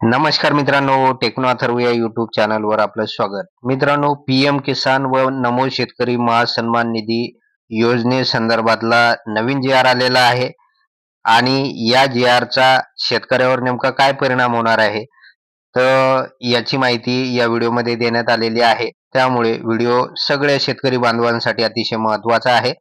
नमस्कार मित्रांनो टेक्नो अथर्व या युट्यूब चॅनलवर आपलं स्वागत. मित्रांनो पीएम किसान व नमो शेतकरी महासन्मान निधी योजनेसंदर्भातला नवीन जी आर आलेला आहे. आणि या जी आरचा शेतकऱ्यावर नेमका काय परिणाम होणार आहे तर याची माहिती या व्हिडिओमध्ये देण्यात आलेली आहे. त्यामुळे व्हिडिओ सगळ्या शेतकरी बांधवांसाठी अतिशय महत्त्वाचा आहे.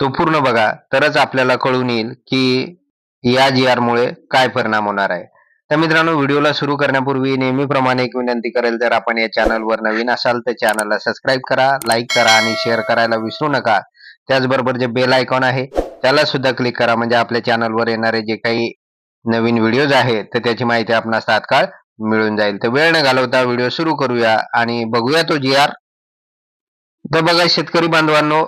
तो पूर्ण बघा तरच आपल्याला कळून येईल की या जी आर मुळे काय परिणाम होणार आहे. तर मित्रांनो व्हिडिओला सुरू करण्यापूर्वी नेहमीप्रमाणे एक विनंती करेल जर आपण या चॅनलवर नवीन असाल तर चॅनलला सबस्क्राईब करा लाईक करा आणि शेअर करायला विसरू नका. त्याचबरोबर जे बेल आयकॉन आहे त्याला सुद्धा क्लिक करा म्हणजे आपल्या चॅनलवर येणारे जे काही नवीन व्हिडिओज आहेत तर त्याची माहिती आपणास तात्काळ मिळून जाईल. तर वेळ न घालवता व्हिडिओ सुरू करूया आणि बघूया तो जी आर तर बघा शेतकरी बांधवांनो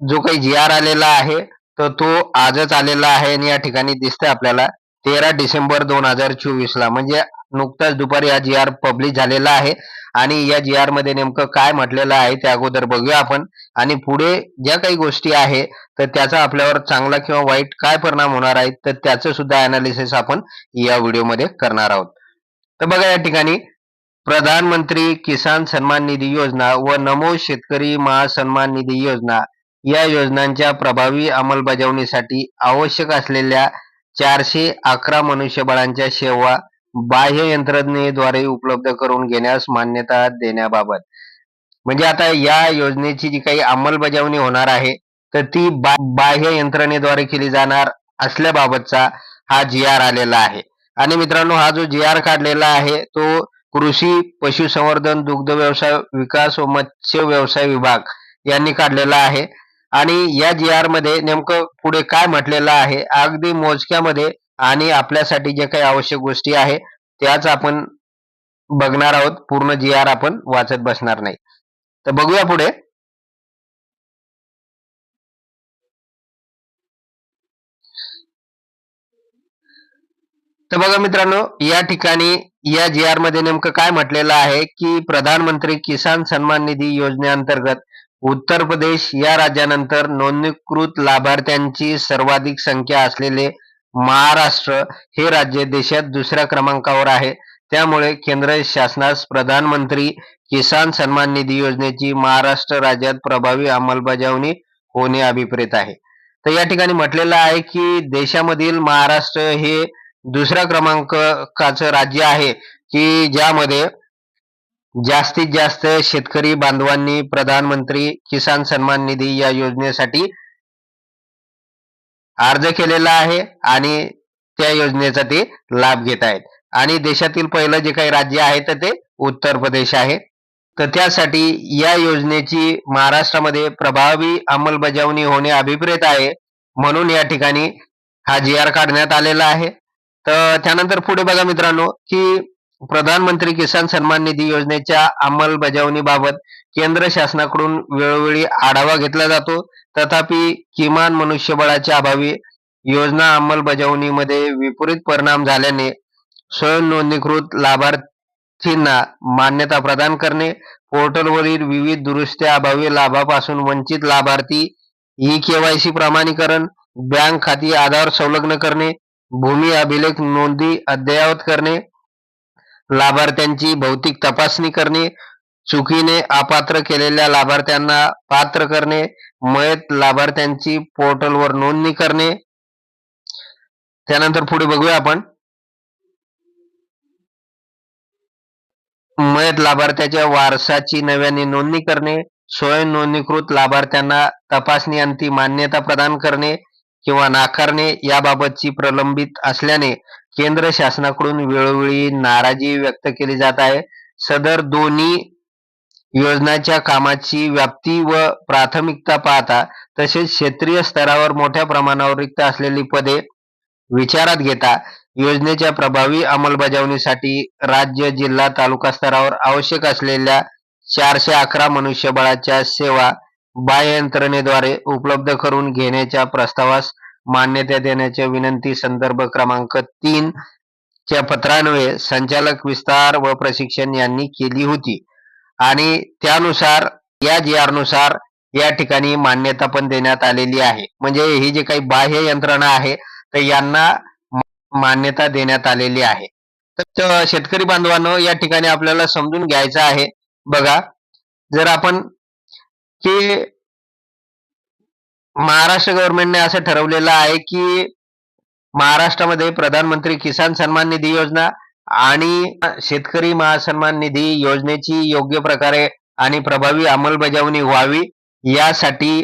जो काही जी आर आलेला आहे तर तो आजच आलेला आहे आणि या ठिकाणी दिसतंय आपल्याला. तेरा डिसेंबर दोन हजार चोवीस ला म्हणजे नुकताच दुपारी हा जी आर पब्लिश झालेला आहे. आणि या जी आरमध्ये नेमकं काय म्हटलेलं आहे त्या अगोदर बघूया आपण. आणि पुढे ज्या काही गोष्टी आहे तर त्याचा आपल्यावर चांगला किंवा वाईट काय परिणाम होणार आहे तर त्याचं सुद्धा अनालिसिस आपण या व्हिडिओमध्ये करणार आहोत. तर बघा या ठिकाणी प्रधानमंत्री किसान सन्मान निधी योजना व नमो शेतकरी महासन्मान निधी योजना या योजनांच्या प्रभावी अंमलबजावणीसाठी आवश्यक असलेल्या चारशे अकरा मनुष्यबळांच्या सेवा बाह्य यंत्रणेद्वारे उपलब्ध करून घेण्यास मान्यता देण्याबाबत. म्हणजे आता या योजनेची जी काही अंमलबजावणी होणार आहे तर ती बा बाह्य यंत्रणेद्वारे केली जाणार असल्याबाबतचा हा जी आर आलेला आहे. आणि मित्रांनो हा जो जी आर काढलेला आहे तो कृषी पशुसंवर्धन दुग्ध व्यवसाय विकास व मत्स्य व्यवसाय विभाग यांनी काढलेला आहे. आणि या जी आरमध्ये नेमकं पुढे काय म्हटलेलं आहे अगदी मोजक्यामध्ये आणि आपल्यासाठी जे काही आवश्यक गोष्टी आहे त्याच आपण बघणार आहोत. पूर्ण जी आर आपण वाचत बसणार नाही. तर बघूया पुढे. तर बघा मित्रांनो या ठिकाणी या जी आरमध्ये नेमकं काय म्हटलेलं आहे की प्रधानमंत्री किसान सन्मान निधी योजनेअंतर्गत उत्तर प्रदेश या राज्यानंतर नोंदणीकृत लाभार्थ्यांची सर्वाधिक संख्या असलेले महाराष्ट्र हे राज्य देशात दुसऱ्या क्रमांकावर आहे. त्यामुळे केंद्र शासनास प्रधानमंत्री किसान सन्मान निधी योजनेची महाराष्ट्र राज्यात प्रभावी अंमलबजावणी होणे अभिप्रेत आहे. तर या ठिकाणी म्हटलेलं आहे की देशामधील महाराष्ट्र हे दुसऱ्या क्रमांकाचं राज्य आहे की ज्यामध्ये जास्तीत जास्त शेतकरी बांधवांनी प्रधानमंत्री किसान सन्मान निधी या योजनेसाठी अर्ज केलेला आहे आणि त्या योजनेचा ते लाभ घेत आहेत. आणि देशातील पहिलं जे काही राज्य आहे तर ते उत्तर प्रदेश आहे. तर त्यासाठी या योजनेची महाराष्ट्रामध्ये प्रभावी अंमलबजावणी होणे अभिप्रेत आहे. म्हणून या ठिकाणी हा जी आर काढण्यात आलेला आहे. तर त्यानंतर पुढे बघा मित्रांनो की प्रधानमंत्री किसान सन्मान निधी योजनेच्या अंमलबजावणीबाबत केंद्र शासनाकडून वेळोवेळी आढावा घेतला जातो. तथापि किमान मनुष्यबळाच्या अभावी योजना अंमलबजावणीमध्ये विपरीत परिणाम झाल्याने स्वयं नोंदणीकृत लाभार्थींना मान्यता प्रदान करणे पोर्टलवरील विविध दुरुस्त्या अभावी लाभापासून वंचित लाभार्थी ई केवायसी प्रमाणीकरण बँक खाती आधार संलग्न करणे भूमी अभिलेख नोंदी अद्ययावत करणे लाभार्थ्यांची भौतिक तपासणी करणे चुकीने अपात्र केलेल्या लाभार्थ्यांना पात्र करणे मयत लाभार्थ्यांची पोर्टलवर नोंदणी करणे. त्यानंतर पुढे बघूया आपण. मयत लाभार्थ्याच्या वारसाची नव्याने नोंदणी करणे स्वयं नोंदणीकृत लाभार्थ्यांना तपासणी अंती मान्यता प्रदान करणे किंवा नाकारणे याबाबतची प्रलंबित असल्याने केंद्र शासनाकडून वेळोवेळी नाराजी व्यक्त केली जात आहे. सदर दोन्ही योजनाच्या कामाची व्याप्ती व प्राथमिकता पाहता तसेच क्षेत्रीय स्तरावर मोठ्या प्रमाणावर रिक्त असलेली पदे विचारात घेता योजनेच्या प्रभावी अंमलबजावणीसाठी राज्य जिल्हा तालुका स्तरावर आवश्यक असलेल्या चारशे अकरा मनुष्यबळाच्या सेवा बाह्य यंत्रणेद्वारे उपलब्ध करून घेण्याच्या प्रस्तावास मान्यता देण्याच्या विनंती. संदर्भ क्रमांक तीन च्या पत्रान्वये संचालक विस्तार व प्रशिक्षण यांनी केली होती. आणि त्यानुसार या जी आरनुसार या ठिकाणी मान्यता पण देण्यात आलेली आहे. म्हणजे ही जी काही बाह्य यंत्रणा आहे तर यांना मान्यता देण्यात आलेली आहे. तर शेतकरी बांधवांनो या ठिकाणी आपल्याला समजून घ्यायचं आहे. बघा जर आपण की महाराष्ट्र गव्हर्नमेंटने असं ठरवलेलं आहे की महाराष्ट्रामध्ये प्रधानमंत्री किसान सन्मान निधी योजना आणि शेतकरी महासन्मान निधी योजनेची योग्य प्रकारे आणि प्रभावी अंमलबजावणी व्हावी यासाठी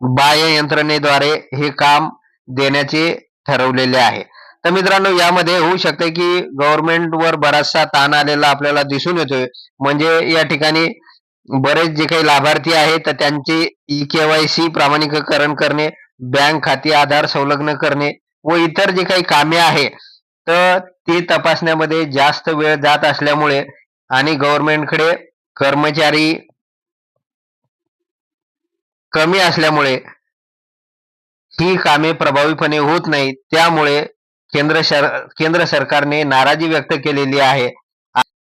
बाह्य यंत्रणेद्वारे हे काम देण्याचे ठरवलेले आहे. तर मित्रांनो यामध्ये होऊ शकते की गव्हर्नमेंटवर बराचसा ताण आलेला आपल्याला दिसून येतोय. म्हणजे या ठिकाणी बरेच जे काही लाभार्थी आहेत तर त्यांचे ई केवायसी प्रामाणिकरण करणे बँक खाते आधार संलग्न करणे व इतर जे काही कामे आहे तर ते तपासण्यामध्ये जास्त वेळ जात असल्यामुळे आणि गव्हर्नमेंटकडे कर्मचारी कमी असल्यामुळे ही कामे प्रभावीपणे होत नाही त्यामुळे केंद्र सर केंद्र सरकारने नाराजी व्यक्त केलेली आहे.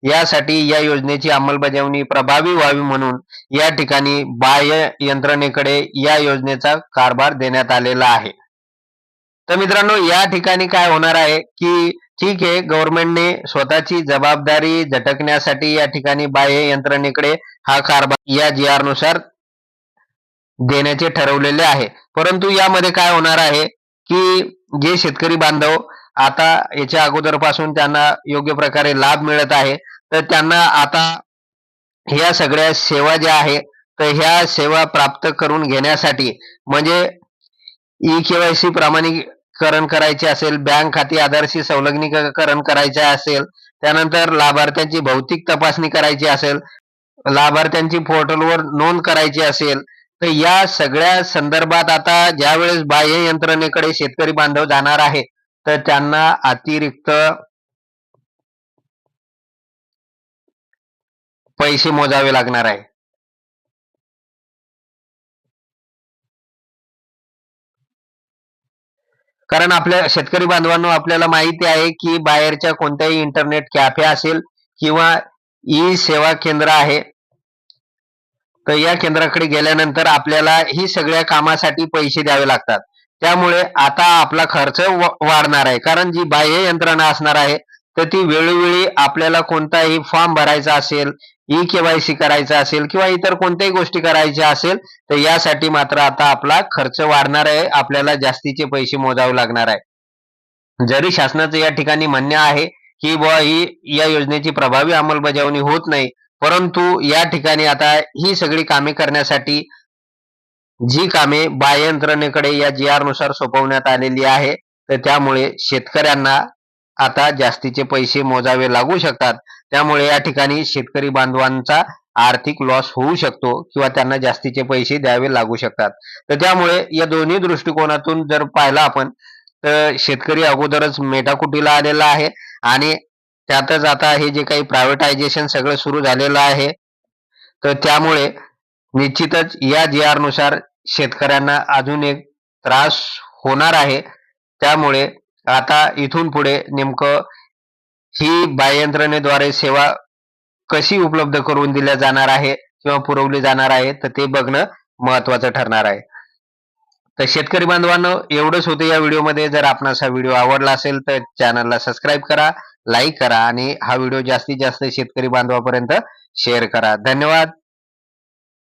यासाठी या योजनेची अंमलबजावणी प्रभावी व्हावी म्हणून या ठिकाणी बाह्य यंत्रणेकडे या योजनेचा कारभार देण्यात आलेला आहे. तर मित्रांनो या ठिकाणी काय होणार आहे की ठीक आहे गव्हर्नमेंटने स्वतःची जबाबदारी झटकण्यासाठी या ठिकाणी बाह्य यंत्रणेकडे हा कारभार या जी आरनुसार देण्याचे ठरवलेले आहे. परंतु यामध्ये काय होणार आहे की जे शेतकरी बांधव आता याच्या अगोदरपासून त्यांना योग्य प्रकारे लाभ मिळत आहे. तर त्यांना आता ह्या सगळ्या सेवा ज्या आहे तर ह्या सेवा प्राप्त करून घेण्यासाठी म्हणजे ई केवायसी प्रामाणिकरण करायचे असेल बँक खाते आधारशी संलग्नीकरण करायचे असेल त्यानंतर लाभार्थ्यांची भौतिक तपासणी करायची असेल लाभार्थ्यांची पोर्टलवर नोंद करायची असेल तर या सगळ्या संदर्भात आता ज्यावेळेस बाह्य यंत्रणेकडे शेतकरी बांधव जाणार आहे तर त्यांना अतिरिक्त पैसे मोजावे लागणार आहे. कारण आपल्या शेतकरी बांधवांनो आपल्याला माहिती आहे की बाहेरच्या कोणत्याही इंटरनेट कॅफे असेल किंवा ई सेवा केंद्र आहे तर या केंद्राकडे गेल्यानंतर आपल्याला ही सगळ्या कामासाठी पैसे द्यावे लागतात. त्यामुळे आता आपला खर्च वाढणार आहे. कारण जी बाह्य यंत्रणा असणार आहे तर ती वेळोवेळी आपल्याला कोणताही फॉर्म भरायचा असेल ई केवायसी करायचा असेल किंवा इतर कोणत्याही गोष्टी करायच्या असेल तर यासाठी मात्र आता आपला खर्च वाढणार आहे. आपल्याला जास्तीचे पैसे मोजावे लागणार आहे. जरी शासनाचं या ठिकाणी म्हणणे आहे की बुवा ही या योजनेची प्रभावी अंमलबजावणी होत नाही परंतु या ठिकाणी आता ही सगळी कामे करण्यासाठी जी कामे बाह्य यंत्रणेकडे या जी आरनुसार सोपवण्यात आलेली आहे तर त्यामुळे शेतकऱ्यांना आता जास्तीचे पैसे मोजावे लागू शकतात. त्यामुळे या ठिकाणी शेतकरी बांधवांचा आर्थिक लॉस होऊ शकतो किंवा त्यांना जास्तीचे पैसे द्यावे लागू शकतात. तर त्यामुळे या दोन्ही दृष्टिकोनातून जर पाहिलं आपण तर शेतकरी अगोदरच मेटाकुटीला आलेला आहे आणि त्यातच आता हे जे काही प्रायव्हेटायझेशन सगळं सुरू झालेलं आहे तर त्यामुळे निश्चितच या जी आरनुसार शेतकऱ्यांना अजून एक त्रास होणार आहे. त्यामुळे आता इथून पुढे नेमकं ही बाह्यंत्रणेद्वारे सेवा कशी उपलब्ध करून दिल्या जाणार आहे किंवा पुरवली जाणार आहे तर ते बघणं महत्वाचं ठरणार आहे. तर शेतकरी बांधवांनो एवढंच होतं या व्हिडिओमध्ये. जर आपणास हा व्हिडिओ आवडला असेल तर चॅनलला सबस्क्राईब करा लाईक करा आणि हा व्हिडिओ जास्तीत जास्त शेतकरी बांधवापर्यंत शेअर करा. धन्यवाद.